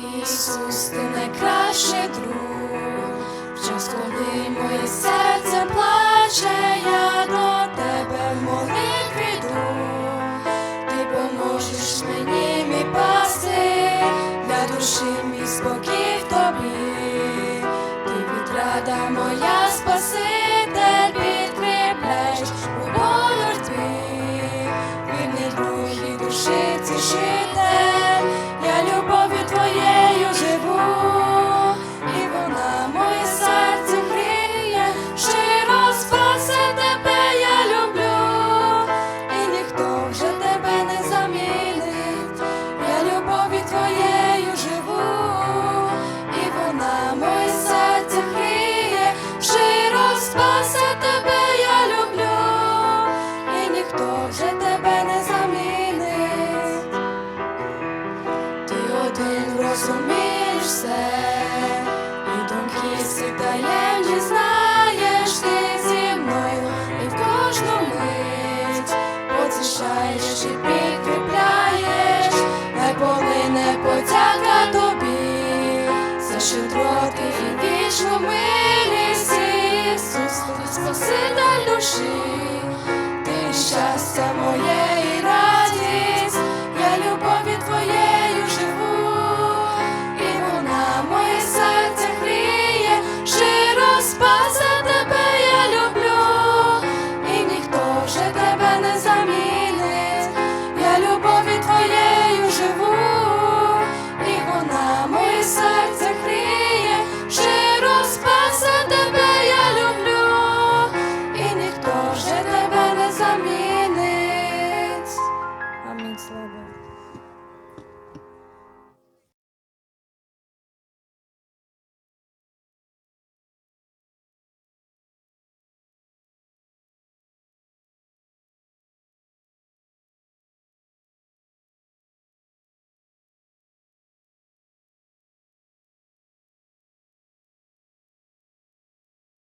Ісус, ти найкращий друг, в час, коли моє серце плаче, я до тебе в молитві. Ти поможеш мені, мій пасти, для душі мій спокій в тобі. Ти відрада моя спаситель, кожну мить потішаєш і підкріпляєш, хай полине потяга тобі, за щедроти і вічну милість, Ісус, спаситель душі, ти щастя моє slow breath.